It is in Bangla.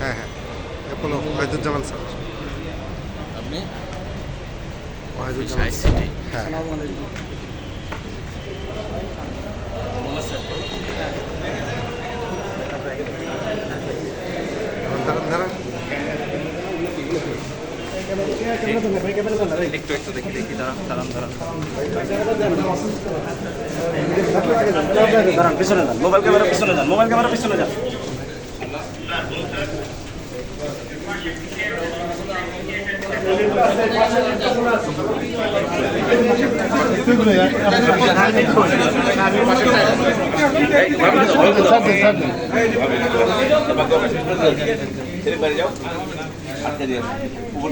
হ্যাঁ হ্যাঁ। Apollo Wahiduzzaman sir. আপনি? ওয়াহিদুজ্জামান হ্যাঁ একটু একটু দেখি দেখি দাঁড়ান দাঁড়ান দাঁড়ান দাঁড়ান পিছনে যান মোবাইল ক্যামেরা পিছনে যান মোবাইল ক্যামেরা পিছনে যান যাও আটকে দিয়ে উপর